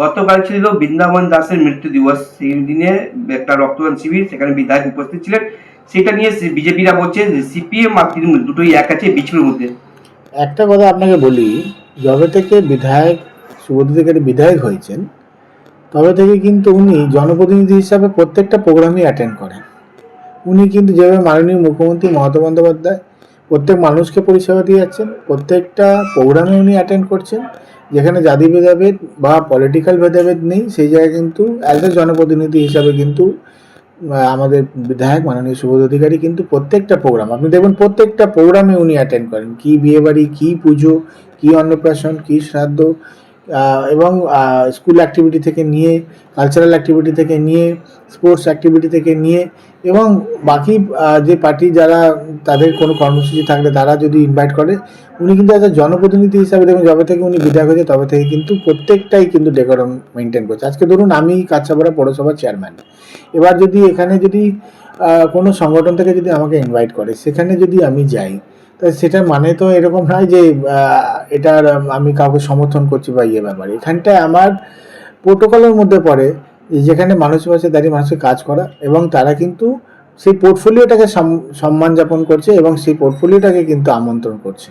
গতকাল ছিল বৃন্দাবন দাসের মৃত্যু দিবস। সেই দিনে একটা রক্তদান শিবির, সেখানে বিধায়ক উপস্থিত ছিলেন। সেটা নিয়ে বিজেপিরা বলছে সিপিএম আর তৃণমূল দুটোই এক আছে, বিজেপির মধ্যে। একটা কথা আপনাকে বলি, যবে থেকে বিধায়ক সুবোধ অধিকারী বিধায়ক হয়েছেন, তবে থেকে কিন্তু উনি জনপ্রতিনিধি হিসাবে প্রত্যেকটা প্রোগ্রামই অ্যাটেন্ড করেন। উনি কিন্তু যেভাবে মাননীয় মুখ্যমন্ত্রী মমতা বন্দ্যোপাধ্যায় প্রত্যেক মানুষকে পরিষেবা দিয়ে যাচ্ছেন। প্রত্যেকটা প্রোগ্রামে উনি অ্যাটেন্ড করছেন। যেখানে জাতি ভেদাভেদ বা পলিটিক্যাল ভেদাভেদ নেই, সেই জায়গায় কিন্তু অ্যাজ এ জনপ্রতিনিধি হিসাবে কিন্তু আমাদের বিধায়ক মাননীয় সুবোধ অধিকারী কিন্তু প্রত্যেকটা প্রোগ্রাম আপনি দেখবেন প্রত্যেকটা প্রোগ্রামে উনি অ্যাটেন্ড করেন। কী বিয়েবাড়ি, কী পুজো, কী অন্নপ্রাশন, কী শ্রাদ্ধ এবং স্কুল অ্যাক্টিভিটি থেকে নিয়ে কালচারাল অ্যাক্টিভিটি থেকে নিয়ে স্পোর্টস অ্যাক্টিভিটি থেকে নিয়ে এবং বাকি যে পার্টি যারা তাদের কোনো কর্মসূচি থাকলে তারা যদি ইনভাইট করে, উনি কিন্তু একটা জনপ্রতিনিধি হিসাবে দেখুন, যবে থেকে উনি বিধায়ক হয়েছে, তবে থেকে কিন্তু প্রত্যেকটাই কিন্তু ডেকোরাম মেনটেন করছে। আজকে ধরুন আমি কাছাপাড়া পৌরসভার চেয়ারম্যান এবার যদি এখানে যদি কোনো সংগঠন থেকে যদি আমাকে ইনভাইট করে, সেখানে যদি আমি যাই, তা সেটার মানে তো এরকম নয় যে এটার আমি কাউকে সমর্থন করছি বা ইয়ে ব্যাপারে। এখানটায় আমার প্রোটোকলের মধ্যে পড়ে যেখানে মানুষ বসে দাঁড়িয়ে মানুষকে কাজ করা এবং তারা কিন্তু সেই পোর্টফোলিওটাকে সম্মান যাপন করছে এবং সেই পোর্টফোলিওটাকে কিন্তু আমন্ত্রণ করছে।